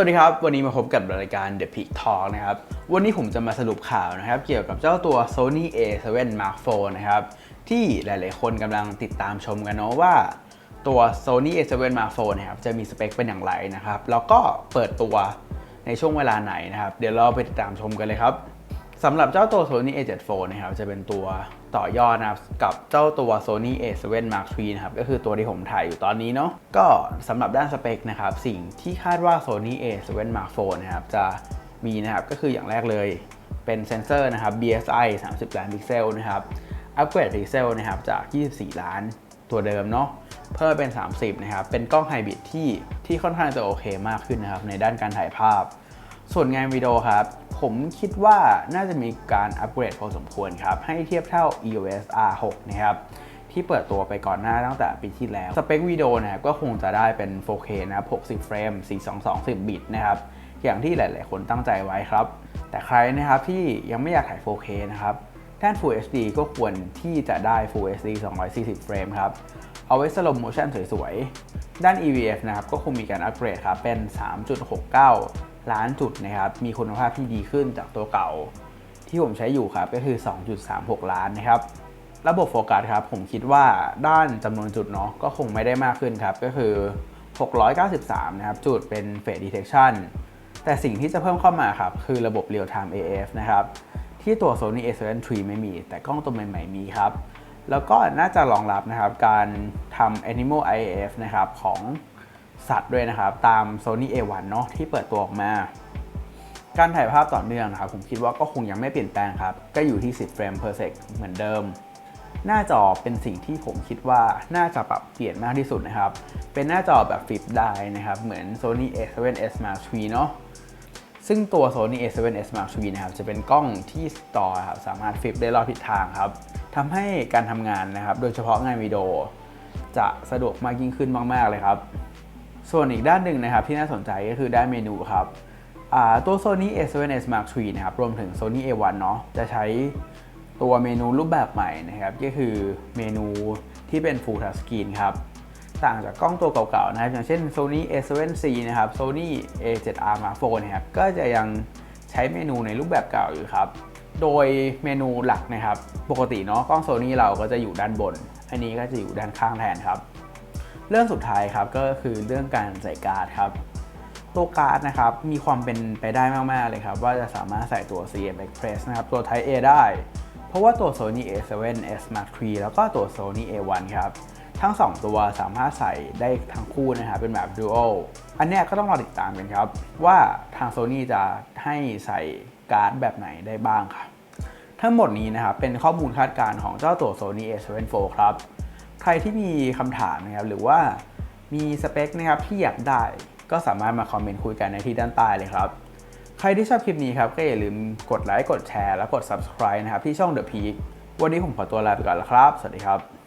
วัสดีครับ วันนี้มาพบกับรายการ The Peak Talk นะครับ วันนี้ผมจะมาสรุปข่าวนะครับ เกี่ยวกับเจ้าตัว Sony A7 Mark IV นะครับ ที่หลายๆ คนกำลังติดตามชมกันเนาะว่า ตัว Sony A7 Mark IV นะครับจะมีสเปคเป็นอย่างไรนะครับ แล้วก็เปิดตัวในช่วงเวลาไหนนะครับ เดี๋ยวเราไปติดตามชมกันเลยครับ สำหรับเจ้าตัว Sony A7 IV นะครับจะเป็นตัวต่อยอดนะครับกับเจ้าตัว Sony A7 Mark III นะครับก็คือตัวที่ผมถ่ายอยู่ตอนนี้เนาะก็สำหรับด้านสเปคนะครับสิ่งที่คาดว่า Sony A7 Mark IV นะครับจะมีนะครับก็คืออย่างแรกเลยเป็นเซนเซอร์นะครับ BSI 30 ล้านพิกเซลนะครับอัปเกรดพิกเซลนะครับจาก 24 ล้านตัวเดิมเนาะเพิ่มเป็น 30 นะครับ เป็นกล้องไฮบริดที่ที่ค่อนข้างจะโอเคมากขึ้นนะครับ ในด้านการถ่ายภาพ ส่วนงานวิดีโอครับ ผมคิดว่าน่าจะมีการอัปเกรดพอสมควรครับ ให้เทียบเท่า EOS R6 นะครับที่เปิดตัวไปก่อนหน้าตั้งแต่ปีที่แล้ว สเปควิดีโอนะครับก็คงจะได้เป็น 4K นะครับ60 เฟรม 422 10บิตนะครับอย่างที่หลาย ๆ คนตั้งใจไว้ครับ แต่ใครนะครับที่ยังไม่อยากถ่าย 4K นะครับด้าน Full HD ก็ควรที่จะได้ Full HD 240 เฟรมครับ เอาไว้สโลโมชั่นสวย ๆ ด้าน EVF นะครับก็คงมีการอัปเกรดครับเป็น 3.69 ล้านจุดนะครับมีคุณภาพที่ดีขึ้นจากตัวเก่า ที่ผมใช้อยู่ครับก็คือ 2.36 ล้านนะครับระบบโฟกัสครับผมคิดว่าด้านจำนวนจุดเนาะก็คงไม่ได้มากขึ้นครับก็คือ 693 นะครับจุดเป็น Face Detection แต่สิ่งที่จะเพิ่มเข้ามาครับคือระบบ Real Time AF นะครับที่ตัว Sony A7 III ไม่มี แต่กล้องตัวใหม่ ๆ มีครับ แล้วก็น่าจะรองรับนะครับการทำ Animal IAF นะครับของ สัตว์ด้วยนะครับ ตาม Sony A1 เนาะที่เปิดตัวออกมา การถ่ายภาพต่อเนื่องนะครับ ผมคิดว่าก็คงยังไม่เปลี่ยนแปลงครับ ก็อยู่ที่ 10 เฟรม per sec เหมือนเดิม หน้าจอเป็นสิ่งที่ผมคิดว่าน่าจะปรับเปลี่ยนมากที่สุดนะครับ เป็นหน้าจอแบบฟลิปได้นะครับ เหมือน Sony A7S Mark III เนาะซึ่งตัว Sony A7S Mark III นะครับจะเป็นกล้องที่ต่อครับสามารถฟลิปได้รอบทิศทางครับทำให้การทำงานนะครับ โดยเฉพาะงานวิดีโอจะสะดวกมากยิ่งขึ้นมาก ๆ เลยครับ ส่วนอีกด้านหนึ่งนะครับที่น่าสนใจก็คือด้านเมนูครับตัว Sony A7S Mark III นะครับรวมถึง Sony A1 เนาะจะใช้ตัวเมนูรูปแบบใหม่นะครับก็คือเมนูที่เป็น Full Touch Screen ครับต่างจากกล้องตัวเก่าๆนะครับ อย่างเช่น Sony A7C นะครับ Sony A7R Mark IV นะครับก็จะยังใช้เมนูในรูปแบบเก่าอยู่ครับ โดยเมนูหลักนะครับ ปกติเนาะกล้อง Sony เราก็จะอยู่ด้านบน อันนี้ก็จะอยู่ด้านข้างแทนครับ เรื่องสุดท้ายครับก็คือเรื่องการใส่การ์ดครับตัวการ์ดนะครับมีความเป็นไปได้มาก ๆ เลยครับ ว่าจะสามารถใส่ตัว CM Express นะครับ ตัว Type A ได้ เพราะว่าตัว Sony A7S Mark III แล้วก็ตัว Sony A1 ครับทั้ง 2 ตัวสามารถใส่ได้ทั้งคู่นะครับเป็นแบบ Dual อันนี้ก็ต้องรอติดตามกันครับ ว่าทาง Sony จะให้ใส่การ์ดแบบไหนได้บ้างครับทั้งหมดนี้นะครับเป็นข้อมูลคาดการณ์ของเจ้าตัว Sony A7 IV ครับ ใครที่มีคำถามนะครับหรือว่ามีสเปคนะครับที่อยากได้ก็สามารถมาคอมเมนต์คุยกันในที่ด้านใต้เลยครับ ใครที่ชอบคลิปนี้ครับก็อย่าลืมกดไลค์กดแชร์ และกด subscribe นะครับที่ช่อง The Peak วันนี้ผมขอตัวลาไปก่อนแล้วครับ สวัสดีครับ